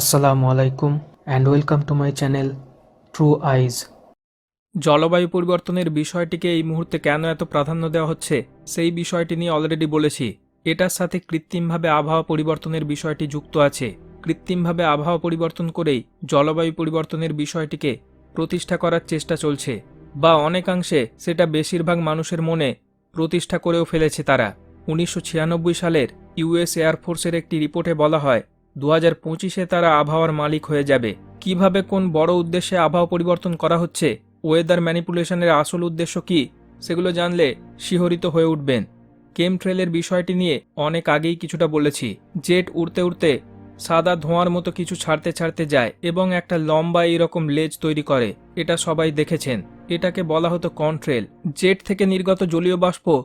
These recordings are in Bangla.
আসসালামু আলাইকুম and welcome to my channel true eyes জলবায়ু পরিবর্তনের বিষয়টিকে এই মুহূর্তে কেন এত প্রাধান্য দেওয়া হচ্ছে, সেই বিষয়টি নিয়ে অলরেডি বলেছি। এটার সাথে কৃত্রিমভাবে আবহাওয়া পরিবর্তনের বিষয়টি যুক্ত আছে। কৃত্রিমভাবে আবহাওয়া পরিবর্তন করেই জলবায়ু পরিবর্তনের বিষয়টিকে প্রতিষ্ঠা করার চেষ্টা চলছে, বা অনেকাংশে সেটা বেশিরভাগ মানুষের মনে প্রতিষ্ঠা করেও ফেলেছে তারা। উনিশশো ছিয়ানব্বই সালের ইউএস এয়ারফোর্সের একটি রিপোর্টে বলা হয় দু হাজার পঁচিশে তারা আবহাওয়ার মালিক হয়ে যাবে। কীভাবে কোন বড় উদ্দেশ্যে আবহাওয়া পরিবর্তন করা হচ্ছে? ওয়েদার ম্যানিপুলেশনের আসল উদ্দেশ্য কি? সেগুলো জানলে শিহরিত হয়ে উঠবেন। কেম ট্রেলের বিষয়টি নিয়ে অনেক আগেই কিছুটা বলেছি। জেট উড়তে উড়তে সাদা ধোঁয়ার মতো কিছু ছাড়তে ছাড়তে যায় এবং একটা লম্বা এইরকম লেজ তৈরি করে। এটা সবাই দেখেছেন। এটাকে বলা হতো কন্ট্রেল। জেট থেকে নির্গত জলীয় বাষ্প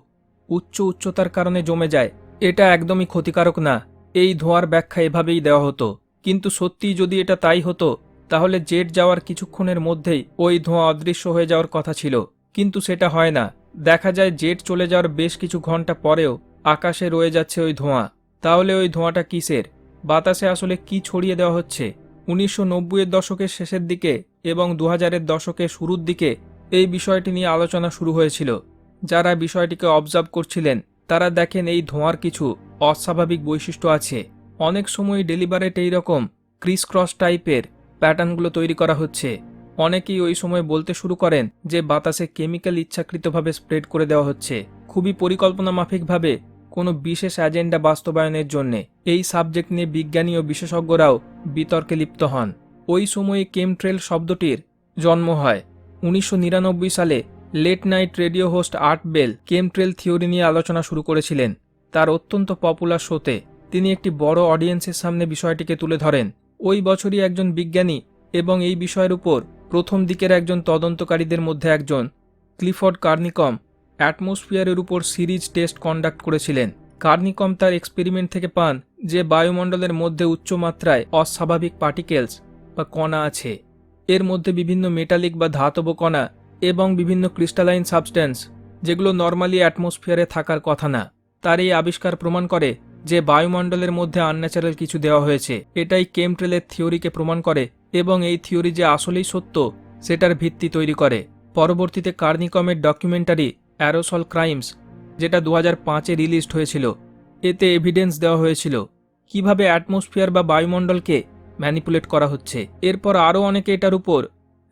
উচ্চ উচ্চতার কারণে জমে যায়। এটা একদমই ক্ষতিকারক না। এই ধোঁয়ার ব্যাখ্যা এভাবেই দেওয়া হতো। কিন্তু সত্যিই যদি এটা তাই হতো, তাহলে জেট যাওয়ার কিছুক্ষণের মধ্যেই ওই ধোঁয়া অদৃশ্য হয়ে যাওয়ার কথা ছিল। কিন্তু সেটা হয় না। দেখা যায় জেট চলে যাওয়ার বেশ কিছু ঘণ্টা পরেও আকাশে রয়ে যাচ্ছে ওই ধোঁয়া। তাহলে ওই ধোঁয়াটা কিসের? বাতাসে আসলে কি ছড়িয়ে দেওয়া হচ্ছে? উনিশশো নব্বইয়ের দশকের শেষের দিকে এবং দু হাজারের দশকের শুরুর দিকে এই বিষয়টি নিয়ে আলোচনা শুরু হয়েছিল। যারা বিষয়টিকে অবজার্ভ করছিলেন, তারা দেখেন এই ধোঁয়ার কিছু অস্বাভাবিক বৈশিষ্ট্য আছে। অনেক সময় ডেলিভারেট এইরকম ক্রিস ক্রস টাইপের প্যাটার্নগুলো তৈরি করা হচ্ছে। অনেকেই ওই সময় বলতে শুরু করেন যে বাতাসে কেমিক্যাল ইচ্ছাকৃতভাবে স্প্রেড করে দেওয়া হচ্ছে। খুবই পরিকল্পনা মাফিকভাবে কোনো বিশেষ এজেন্ডা বাস্তবায়নের জন্য এই সাবজেক্ট নিয়ে বিজ্ঞানী ও বিশেষজ্ঞরাও বিতর্কে লিপ্ত হন। ওই সময়ে কেমট্রেল শব্দটির জন্ম হয়। উনিশশো নিরানব্বই সালে late night radio host Art Bell chemtrail theory নিয়ে আলোচনা শুরু করেছিলেন। তার অত্যন্ত পপুলার শোতে তিনি একটি বড় অডিয়েন্সের সামনে বিষয়টিকে তুলে ধরেন। ওই বছরই একজন বিজ্ঞানী এবং এই বিষয়ের উপর প্রথম দিকের একজন তদন্তকারীদের মধ্যে একজন ক্লিফোর্ড কার্নিকম অ্যাটমসফিয়ারের উপর সিরিজ টেস্ট কন্ডাক্ট করেছিলেন। কার্নিকম তার এক্সপেরিমেন্ট থেকে পান যে বায়ুমণ্ডলের মধ্যে উচ্চমাত্রায় অস্বাভাবিক পার্টিকেলস বা কণা আছে। এর মধ্যে বিভিন্ন মেটালিক বা ধাতব কণা এবং বিভিন্ন ক্রিস্টালাইন সাবস্ট্যান্স যেগুলো নর্মালি অ্যাটমসফিয়ারে থাকার কথা না। তার এই আবিষ্কার প্রমাণ করে যে বায়ুমণ্ডলের মধ্যে আনন্যাচারাল কিছু দেওয়া হয়েছে। এটাই কেমট্রেলের থিওরিকে প্রমাণ করে এবং এই থিওরি যে আসলেই সত্য, সেটার ভিত্তি তৈরি করে। পরবর্তীতে কার্নিকমের ডকুমেন্টারি অ্যারোসল ক্রাইমস যেটা দু হাজার পাঁচে রিলিজড হয়েছিল, এতে এভিডেন্স দেওয়া হয়েছিল কীভাবে অ্যাটমসফিয়ার বা বায়ুমণ্ডলকে ম্যানিপুলেট করা হচ্ছে। এরপর আরও অনেকে এটার উপর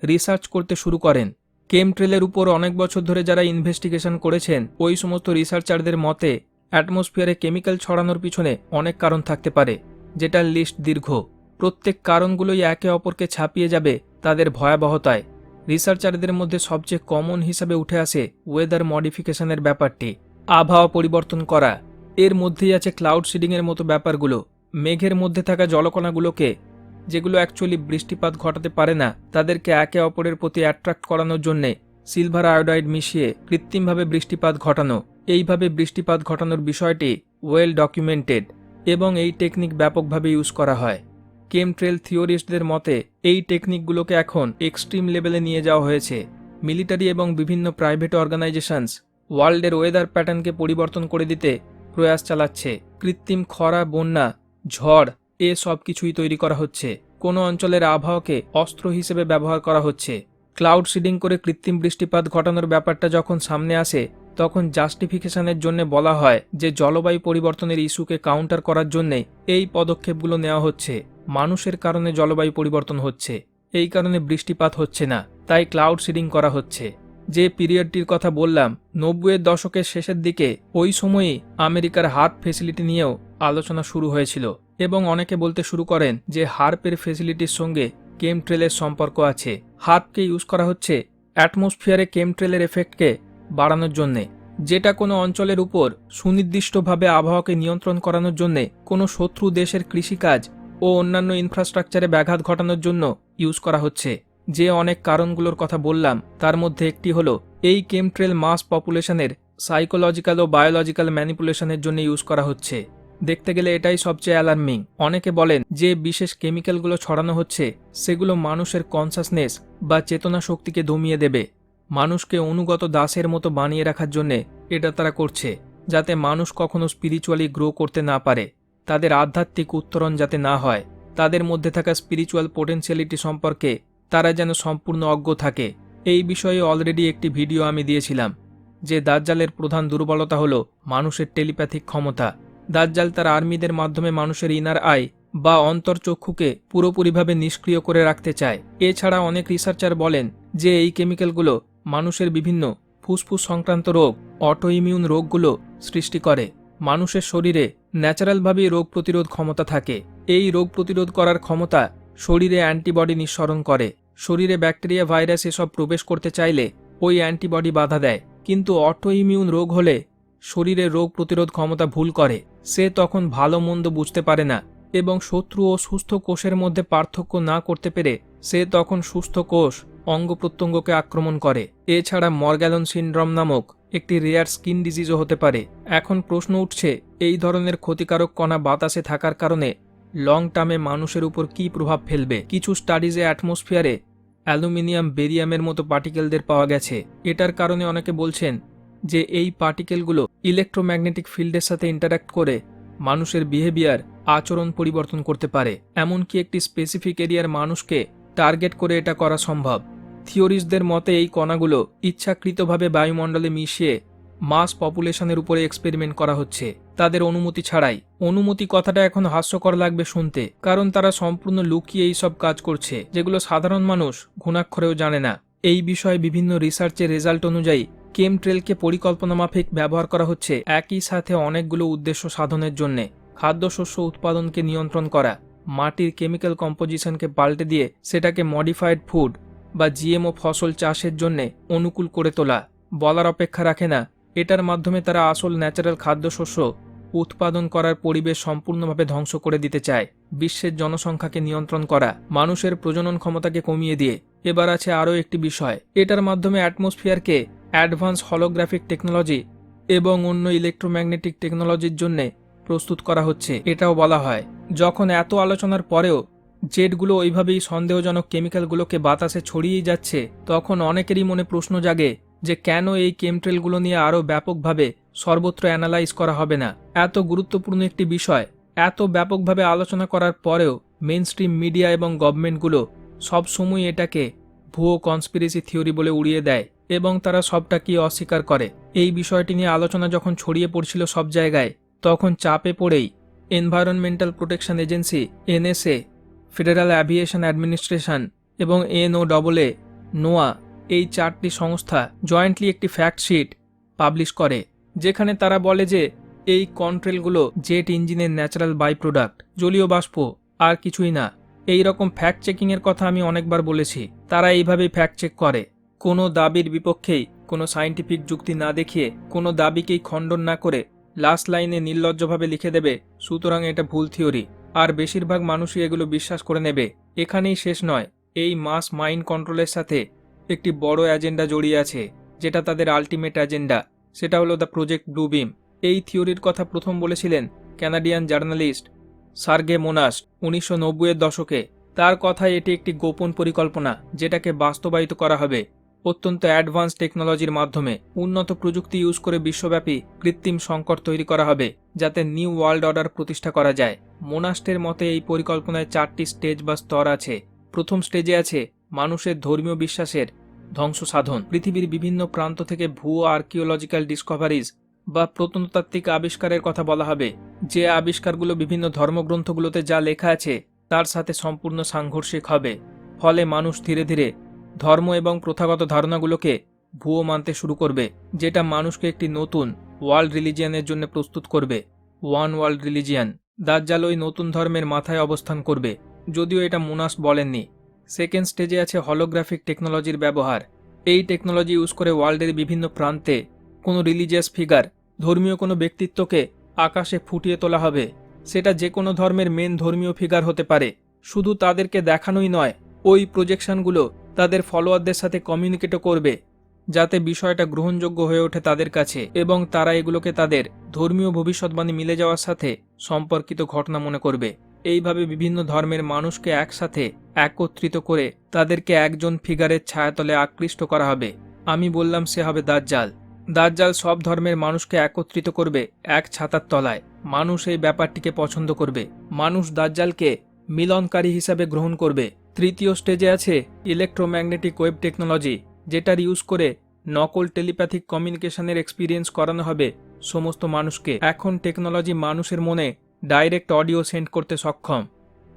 রিসার্চ করতে শুরু করেন। কেমট্রেলের উপর অনেক বছর ধরে যারা ইনভেস্টিগেশন করেছেন, ওই সমস্ত রিসার্চারদের মতে অ্যাটমসফিয়ারে কেমিক্যাল ছড়ানোর পিছনে অনেক কারণ থাকতে পারে, যেটার লিস্ট দীর্ঘ। প্রত্যেক কারণগুলোই একে অপরকে ছাপিয়ে যাবে তাদের ভয়াবহতায়। রিসার্চারদের মধ্যে সবচেয়ে কমন হিসাবে উঠে আসে ওয়েদার মডিফিকেশনের ব্যাপারটি। আবহাওয়া পরিবর্তন করা। এর মধ্যেই আছে ক্লাউড সিডিংয়ের মতো ব্যাপারগুলো। মেঘের মধ্যে থাকা জলকণাগুলোকে, যেগুলো অ্যাকচুয়ালি বৃষ্টিপাত ঘটাতে পারে না, তাদেরকে একে অপরের প্রতি অ্যাট্রাক্ট করানোর জন্যে সিলভার আয়োডাইড মিশিয়ে কৃত্রিমভাবে বৃষ্টিপাত ঘটানো। এইভাবে বৃষ্টিপাত ঘটানোর বিষয়টি ওয়েল ডকুমেন্টেড এবং এই টেকনিক ব্যাপকভাবে ইউজ করা হয়। কেমট্রেল থিওরিস্টদের মতে, এই টেকনিকগুলোকে এখন এক্সট্রিম লেভেলে নিয়ে যাওয়া হয়েছে। মিলিটারি এবং বিভিন্ন প্রাইভেট অর্গানাইজেশনস ওয়ার্ল্ডের ওয়েদার প্যাটার্নকে পরিবর্তন করে দিতে প্রয়াস চালাচ্ছে। কৃত্রিম খরা, বন্যা, ঝড়, এ সব কিছুই তৈরি করা হচ্ছে। কোনো অঞ্চলের আবহাওয়াকে অস্ত্র হিসেবে ব্যবহার করা হচ্ছে। ক্লাউড সিডিং করে কৃত্রিম বৃষ্টিপাত ঘটানোর ব্যাপারটা যখন সামনে আসে তখন জাস্টিফিকেশনের জন্য বলা হয় যে জলবায়ু পরিবর্তনের ইস্যুকে কাউন্টার করার জন্যে এই পদক্ষেপগুলো নেওয়া হচ্ছে। মানুষের কারণে জলবায়ু পরিবর্তন হচ্ছে। এই কারণে বৃষ্টিপাত হচ্ছে না। তাই ক্লাউড সিডিং করা হচ্ছে। যে পিরিয়ডটির কথা বললাম, নব্বইয়ের দশকের শেষের দিকে ওই সময়েই আমেরিকার হার্প ফেসিলিটি নিয়েও আলোচনা শুরু হয়েছিল এবং অনেকে বলতে শুরু করেন যে হার্পের ফেসিলিটির সঙ্গে কেমট্রেলের সম্পর্ক আছে। হার্পকে ইউজ করা হচ্ছে অ্যাটমসফিয়ারে কেমট্রেলের এফেক্টকে বাড়ানোর জন্যে। যেটা কোনো অঞ্চলের উপর সুনির্দিষ্টভাবে আবহাওয়াকে নিয়ন্ত্রণ করানোর জন্যে কোনো শত্রু দেশের কৃষিকাজ ও অন্যান্য ইনফ্রাস্ট্রাকচারে ব্যাঘাত ঘটানোর জন্য ইউজ করা হচ্ছে। যে অনেক কারণগুলোর কথা বললাম, তার মধ্যে একটি হলো এই কেমট্রেল মাস পপুলেশনের সাইকোলজিক্যাল ও বায়োলজিক্যাল ম্যানিপুলেশনের জন্য ইউজ করা হচ্ছে। দেখতে গেলে এটাই সবচেয়ে অ্যালার্মিং অনেকে বলেন যে বিশেষ কেমিক্যালগুলো ছড়ানো হচ্ছে, সেগুলো মানুষের কনসাসনেস বা চেতনা শক্তিকে দমিয়ে দেবে। মানুষকে অনুগত দাসের মতো বানিয়ে রাখার জন্যে এটা তারা করছে, যাতে মানুষ কখনো স্পিরিচুয়ালি গ্রো করতে না পারে। তাদের আধ্যাত্মিক উত্তরণ যাতে না হয়, তাদের মধ্যে থাকা স্পিরিচুয়াল পোটেনশিয়ালিটি সম্পর্কে তারা যেন সম্পূর্ণ অজ্ঞ থাকে। এই বিষয়ে অলরেডি একটি ভিডিও আমি দিয়েছিলাম, যে দাজ্জালের প্রধান দুর্বলতা হলো মানুষের টেলিপ্যাথিক ক্ষমতা। দাজ্জাল তার আর্মিদের মাধ্যমে মানুষের ইনার আই বা অন্তর্চক্ষুকে পুরোপুরিভাবে নিষ্ক্রিয় করে রাখতে চায়। এছাড়া অনেক রিসার্চার বলেন যে এই কেমিক্যালগুলো মানুষের বিভিন্ন ফুসফুস সংক্রান্ত রোগ অটো ইমিউন রোগগুলো সৃষ্টি করে। মানুষের শরীরে ন্যাচারালভাবেই রোগ প্রতিরোধ ক্ষমতা থাকে। এই রোগ প্রতিরোধ করার ক্ষমতা শরীরে অ্যান্টিবডি নিঃসরণ করে। শরীরে ব্যাকটেরিয়া, ভাইরাস এসব প্রবেশ করতে চাইলে ওই অ্যান্টিবডি বাধা দেয়। কিন্তু অটো ইমিউন রোগ হলে শরীরে রোগ প্রতিরোধ ক্ষমতা ভুল করে। সে তখন ভালো মন্দ বুঝতে পারে না এবং শত্রু ও সুস্থ কোষের মধ্যে পার্থক্য না করতে পেরে সে তখন সুস্থ কোষ অঙ্গ প্রত্যঙ্গকে আক্রমণ করে। এছাড়া মর্গ্যালন সিনড্রম নামক একটি রেয়ার স্কিন ডিজিজও হতে পারে। এখন প্রশ্ন উঠছে, এই ধরনের ক্ষতিকারক কণা বাতাসে থাকার কারণে লং টার্মে মানুষের উপর কী প্রভাব ফেলবে? কিছু স্টাডিজে অ্যাটমসফিয়ারে অ্যালুমিনিয়াম বেরিয়ামের মতো পার্টিকেলদের পাওয়া গেছে। এটার কারণে অনেকে বলছেন যে এই পার্টিকেলগুলো ইলেকট্রোম্যাগনেটিক ফিল্ডের সাথে ইন্টারাক্ট করে মানুষের বিহেভিয়ার আচরণ পরিবর্তন করতে পারে। এমনকি একটি স্পেসিফিক এরিয়ার মানুষকে টার্গেট করে এটা করা সম্ভব। থিওরিস্টদের মতে এই কণাগুলো ইচ্ছাকৃতভাবে বায়ুমণ্ডলে মিশিয়ে মাস পপুলেশনের উপরে এক্সপেরিমেন্ট করা হচ্ছে। তাদের অনুমতি ছাড়াই। অনুমতি কথাটা এখন হাস্যকর লাগবে শুনতে, কারণ তারা সম্পূর্ণ লুকিয়ে এই সব কাজ করছে, যেগুলো সাধারণ মানুষ ঘুণাক্ষরেও জানে না। এই বিষয়ে বিভিন্ন রিসার্চের রেজাল্ট অনুযায়ী কেমট্রেলকে পরিকল্পনা মাফিক ব্যবহার করা হচ্ছে একই সাথে অনেকগুলো উদ্দেশ্য সাধনের জন্যে। খাদ্যশস্য উৎপাদনকে নিয়ন্ত্রণ করা, মাটির কেমিক্যাল কম্পোজিশনকে পাল্টে দিয়ে সেটাকে মডিফাইড ফুড বা জিএমও ফসল চাষের জন্যে অনুকূল করে তোলা। বলার অপেক্ষা রাখে না। এটার মাধ্যমে তারা আসল ন্যাচারাল খাদ্যশস্য উৎপাদন করার পরিবেশ সম্পূর্ণভাবে ধ্বংস করে দিতে চায়। বিশ্বের জনসংখ্যাকে নিয়ন্ত্রণ করা, মানুষের প্রজনন ক্ষমতাকে কমিয়ে দিয়ে। এবার আছে আরও একটি বিষয়। এটার মাধ্যমে অ্যাটমসফিয়ারকে অ্যাডভান্স হলোগ্রাফিক টেকনোলজি এবং অন্য ইলেকট্রোম্যাগনেটিক টেকনোলজির জন্যে প্রস্তুত করা হচ্ছে। এটাও বলা হয়, যখন এত আলোচনার পরেও জেটগুলো ওইভাবেই সন্দেহজনক কেমিক্যালগুলোকে বাতাসে ছড়িয়েই যাচ্ছে, তখন অনেকেরই মনে প্রশ্ন জাগে যে কেন এই কেমট্রেলগুলো নিয়ে আরও ব্যাপকভাবে সর্বত্র অ্যানালাইজ করা হবে না। এত গুরুত্বপূর্ণ একটি বিষয়, এত ব্যাপকভাবে আলোচনা করার পরেও মেন স্ট্রিম মিডিয়া এবং গভর্নমেন্টগুলো সবসময় এটাকে ভুয়ো কনস্পিরেসি থিওরি বলে উড়িয়ে দেয় এবং তারা সবটাকে অস্বীকার করে। এই বিষয়টি নিয়ে আলোচনা যখন ছড়িয়ে পড়ছিল সব জায়গায়, তখন চাপে পড়েই environmental protection agency NSA federal aviation administration এবং N O double A NOAA এই চারটি সংস্থা জয়েন্টলি একটি ফ্যাক্ট শিট পাবলিশ করে, যেখানে তারা বলে যে এই কন্ট্রেলগুলো জেট ইঞ্জিনের ন্যাচারাল বাই প্রোডাক্ট জলীয় বাষ্প, আর কিছুই না। এই রকম ফ্যাক্ট চেকিংয়ের কথা আমি অনেকবার বলেছি। তারা এইভাবেই ফ্যাক্ট চেক করে। কোনো দাবির বিপক্ষেই কোনো সায়েন্টিফিক যুক্তি না দেখিয়ে কোনো দাবিকেই খণ্ডন না করে লাস্ট লাইনে নির্লজ্জভাবে লিখে দেবে, সুতরাং এটা ভুল থিওরি আর বেশিরভাগ মানুষই এগুলো বিশ্বাস করে নেবে। এখানেই শেষ নয়, এই মাস মাইন্ড কন্ট্রোলের সাথে একটি বড় এজেন্ডা জড়িয়ে আছে, যেটা তাদের আলটিমেট এজেন্ডা। সেটা হলো দ্য প্রজেক্ট ব্লু বিম। এই থিওরির কথা প্রথম বলেছিলেন ক্যানাডিয়ান জার্নালিস্ট সার্গে মোনাস উনিশশো নব্বইয়ের দশকে। তার কথায় এটি একটি গোপন পরিকল্পনা, যেটাকে বাস্তবায়িত করা হবে অত্যন্ত অ্যাডভান্স টেকনোলজির মাধ্যমে। উন্নত প্রযুক্তি ইউজ করে বিশ্বব্যাপী কৃত্রিম সংকট তৈরি করা হবে, যাতে নিউ ওয়ার্ল্ড অর্ডার প্রতিষ্ঠা করা যায়। মোনাস্টের মতে এই পরিকল্পনায় চারটি স্টেজ বা স্তর আছে। প্রথম স্টেজে আছে মানুষের ধর্মীয় বিশ্বাসের ধ্বংস সাধন পৃথিবীর বিভিন্ন প্রান্ত থেকে ভুয়ো আর্কিওলজিক্যাল ডিসকভারিজ বা প্রত্নতাত্ত্বিক আবিষ্কারের কথা বলা হবে। যে আবিষ্কারগুলো বিভিন্ন ধর্মগ্রন্থগুলোতে যা লেখা আছে, তার সাথে সম্পূর্ণ সাংঘর্ষিক হবে। ফলে মানুষ ধীরে ধীরে ধর্ম এবং প্রথাগত ধারণাগুলোকে ভুয়ো মানতে শুরু করবে, যেটা মানুষকে একটি নতুন ওয়ার্ল্ড রিলিজিয়ানের জন্য প্রস্তুত করবে। One world religion. দাজ্জাল ওই নতুন ধর্মের মাথায় অবস্থান করবে, যদিও এটা মুনাস বলেননি। সেকেন্ড স্টেজে আছে হলোগ্রাফিক টেকনোলজির ব্যবহার। এই টেকনোলজি ইউজ করে ওয়ার্ল্ডের বিভিন্ন প্রান্তে কোনো রিলিজিয়াস ফিগার ধর্মীয় কোনো ব্যক্তিত্বকে আকাশে ফুটিয়ে তোলা হবে। সেটা যে কোনো ধর্মের মেন ধর্মীয় ফিগার হতে পারে। শুধু তাদেরকে দেখানোই নয়, ওই প্রজেকশনগুলো তাদের ফলোয়ারদের সাথে কমিউনিকেটও করবে। যাতে বিষয়টা গ্রহণযোগ্য হয়ে ওঠে তাদের কাছে এবং তারা এগুলোকে তাদের ধর্মীয় ভবিষ্যৎবাণী মিলে যাওয়ার সাথে সম্পর্কিত ঘটনা মনে করবে। এইভাবে বিভিন্ন ধর্মের মানুষকে একসাথে একত্রিত করে তাদেরকে একজন ফিগারের ছায়াতলে আকৃষ্ট করা হবে। আমি বললাম, সে হবে দাজ্জাল। দাজ্জাল সব ধর্মের মানুষকে একত্রিত করবে এক ছাতার তলায়। মানুষ এই ব্যাপারটিকে পছন্দ করবে। মানুষ দাজ্জালকে মিলনকারী হিসাবে গ্রহণ করবে। তৃতীয় স্টেজে আছে ইলেকট্রোম্যাগনেটিক ওয়েব টেকনোলজি। যেটার ইউজ করে নকল টেলিপ্যাথিক কমিউনিকেশনের এক্সপিরিয়েন্স করানো হবে সমস্ত মানুষকে। এখন টেকনোলজি মানুষের মনে ডাইরেক্ট অডিও সেন্ড করতে সক্ষম,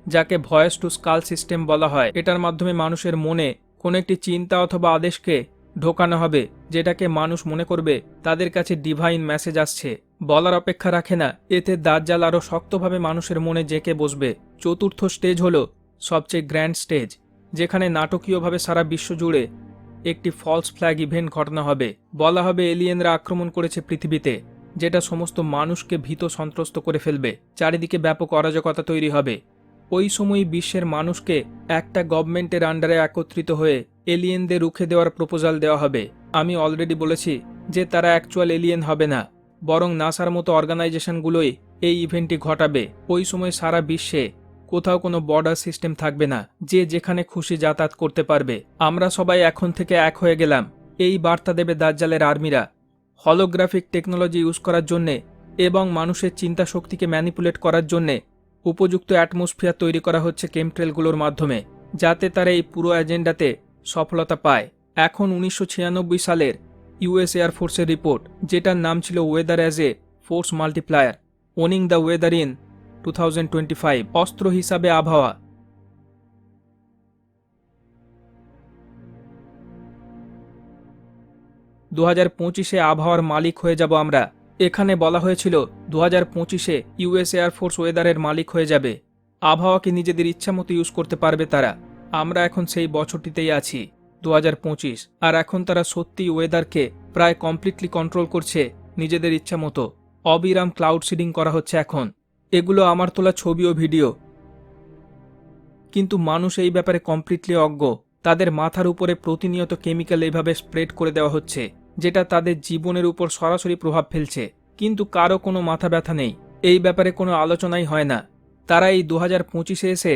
যাকে ভয়েস টু স্কাল সিস্টেম বলা হয়। এটার মাধ্যমে মানুষের মনে কোনো একটি চিন্তা অথবা আদেশকে ঢোকানো হবে, যেটাকে মানুষ মনে করবে তাদের কাছে ডিভাইন মেসেজ আসছে। বলার অপেক্ষা রাখে না, এতে দাজ্জাল আরও শক্তভাবে মানুষের মনে জেঁকে বসবে। চতুর্থ স্টেজ হলো সবচেয়ে গ্র্যান্ড স্টেজ যেখানে নাটকীয়ভাবে সারা বিশ্ব জুড়ে একটি ফলস ফ্ল্যাগ ইভেন্ট ঘটনা হবে। বলা হবে এলিয়েনরা আক্রমণ করেছে পৃথিবীতে, যেটা সমস্ত মানুষকে ভীত সন্ত্রস্ত করে ফেলবে। চারিদিকে ব্যাপক অরাজকতা তৈরি হবে। ওই সময়ই বিশ্বের মানুষকে একটা গভর্নমেন্টের আন্ডারে একত্রিত হয়ে এলিয়েনদের রুখে দেওয়ার প্রপোজাল দেওয়া হবে। আমি অলরেডি বলেছি যে তারা অ্যাকচুয়াল এলিয়েন হবে না, বরং নাসার মতো অর্গানাইজেশনগুলোই এই ইভেন্টটি ঘটাবে। ওই সময় সারা বিশ্বে কোথাও কোনো বর্ডার সিস্টেম থাকবে না, যে যেখানে খুশি যাতায়াত করতে পারবে। আমরা সবাই এখন থেকে এক হয়ে গেলাম, এই বার্তা দেবে দাজ্জালের আর্মিরা। হলোগ্রাফিক টেকনোলজি ইউজ করার জন্যে এবং মানুষের চিন্তা শক্তিকে ম্যানিপুলেট করার জন্যে উপযুক্ত অ্যাটমসফিয়ার তৈরি করা হচ্ছে কেমট্রেলগুলোর মাধ্যমে, যাতে তারা এই পুরো এজেন্ডাতে সফলতা পায়। এখন উনিশশো ছিয়ানব্বই সালের ইউএস এয়ারফোর্সের রিপোর্ট যেটার নাম ছিল weather as a force multiplier owning the weather in two অস্ত্র হিসাবে আবহাওয়া। দু হাজার পঁচিশে আবহাওয়ার মালিক হয়ে যাব আমরা। এখানে বলা হয়েছিল দু হাজার পঁচিশে ইউএস এয়ারফোর্স ওয়েদারের মালিক হয়ে যাবে। আবহাওয়াকে নিজেদের ইচ্ছামতো ইউজ করতে পারবে তারা। আমরা এখন সেই বছরটিতেই আছি দু হাজার পঁচিশ। আর এখন তারা সত্যি ওয়েদারকে প্রায় কমপ্লিটলি কন্ট্রোল করছে নিজেদের ইচ্ছা মতো অবিরাম ক্লাউড সিডিং করা হচ্ছে এখন। এগুলো আমার তোলা ছবি ও ভিডিও। কিন্তু মানুষ এই ব্যাপারে কমপ্লিটলি অজ্ঞ। তাদের মাথার উপরে প্রতিনিয়ত কেমিক্যাল এইভাবে স্প্রেড করে দেওয়া হচ্ছে, যেটা তাদের জীবনের উপর সরাসরি প্রভাব ফেলছে। কিন্তু কারও কোনো মাথা ব্যথা নেই, এই ব্যাপারে কোনো আলোচনাই হয় না। তারা এই দু হাজার পঁচিশে এসে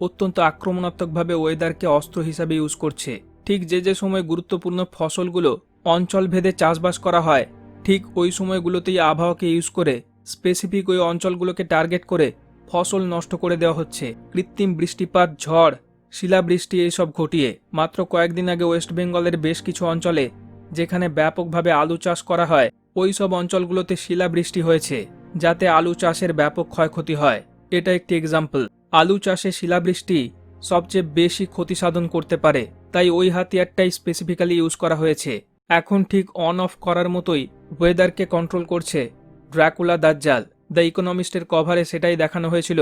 অত্যন্ত আক্রমণাত্মকভাবে ওয়েদারকে অস্ত্র হিসাবে ইউজ করছে। ঠিক যে যে সময় গুরুত্বপূর্ণ ফসলগুলো অঞ্চল ভেদে চাষবাস করা হয়, ঠিক ওই সময়গুলোতেই আবহাওয়াকে ইউজ করে স্পেসিফিক ওই অঞ্চলগুলোকে টার্গেট করে ফসল নষ্ট করে দেওয়া হচ্ছে। কৃত্রিম বৃষ্টিপাত, ঝড়, শিলাবৃষ্টি এইসব ঘটিয়ে। মাত্র কয়েকদিন আগে ওয়েস্ট বেঙ্গলের বেশ কিছু অঞ্চলে যেখানে ব্যাপকভাবে আলু চাষ করা হয় ওই সব অঞ্চলগুলোতে শিলাবৃষ্টি হয়েছে, যাতে আলু চাষের ব্যাপক ক্ষয়ক্ষতি হয়। এটা একটি এক্সাম্পল আলু চাষে শিলাবৃষ্টি সবচেয়ে বেশি ক্ষতি সাধন করতে পারে, তাই ওই হাতিয়ারটাই স্পেসিফিক্যালি ইউজ করা হয়েছে। এখন ঠিক অন অফ করার মতোই ওয়েদারকে কন্ট্রোল করছে ড্রাকুলা দাজ্জাল, দ্য ইকোনমিস্টের কভারে সেটাই দেখানো হয়েছিল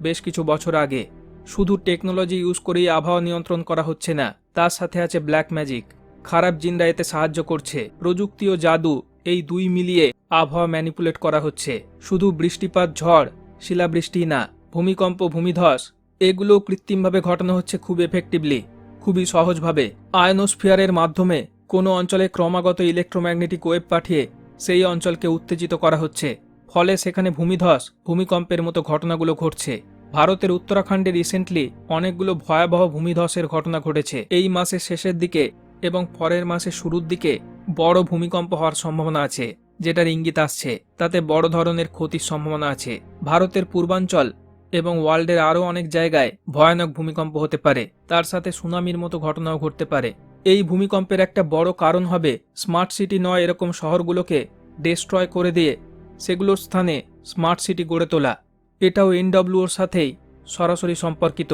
বেশ কিছু বছর আগে। শুধু টেকনোলজি ইউজ করেই আবহাওয়া নিয়ন্ত্রণ করা হচ্ছে না, তার সাথে আছে ব্ল্যাক ম্যাজিক। খারাপ জিনরা এতে সাহায্য করছে। প্রযুক্তি ও জাদু এই দুই মিলিয়ে আবহাওয়া ম্যানিপুলেট করা হচ্ছে। শুধু বৃষ্টিপাত, ঝড়, শিলাবৃষ্টি না, ভূমিকম্প, ভূমিধস এগুলো কৃত্রিমভাবে ঘটানো হচ্ছে খুব এফেক্টিভলি খুবই সহজভাবে। আয়নোস্ফিয়ারের মাধ্যমে কোনো অঞ্চলে ক্রমাগত ইলেকট্রোম্যাগনেটিক ওয়েভ পাঠিয়ে সেই অঞ্চলকে উত্তেজিত করা হচ্ছে। ফলে সেখানে ভূমিধস, ভূমিকম্পের মতো ঘটনাগুলো ঘটছে। ভারতের উত্তরাখণ্ডে রিসেন্টলি অনেকগুলো ভয়াবহ ভূমিধসের ঘটনা ঘটেছে। এই মাসের শেষের দিকে এবং পরের মাসের শুরুর দিকে বড় ভূমিকম্প হওয়ার সম্ভাবনা আছে, যেটার ইঙ্গিত আসছে। তাতে বড় ধরনের ক্ষতির সম্ভাবনা আছে। ভারতের পূর্বাঞ্চল এবং ওয়ার্ল্ডের আরও অনেক জায়গায় ভয়ানক ভূমিকম্প হতে পারে। তার সাথে সুনামির মতো ঘটনাও ঘটতে পারে। এই ভূমিকম্পের একটা বড় কারণ হবে স্মার্ট সিটি নয় এরকম শহরগুলোকে ডেস্ট্রয় করে দিয়ে সেগুলোর স্থানে স্মার্ট সিটি গড়ে তোলা। এটাও এনডব্লিউর সাথেই সরাসরি সম্পর্কিত।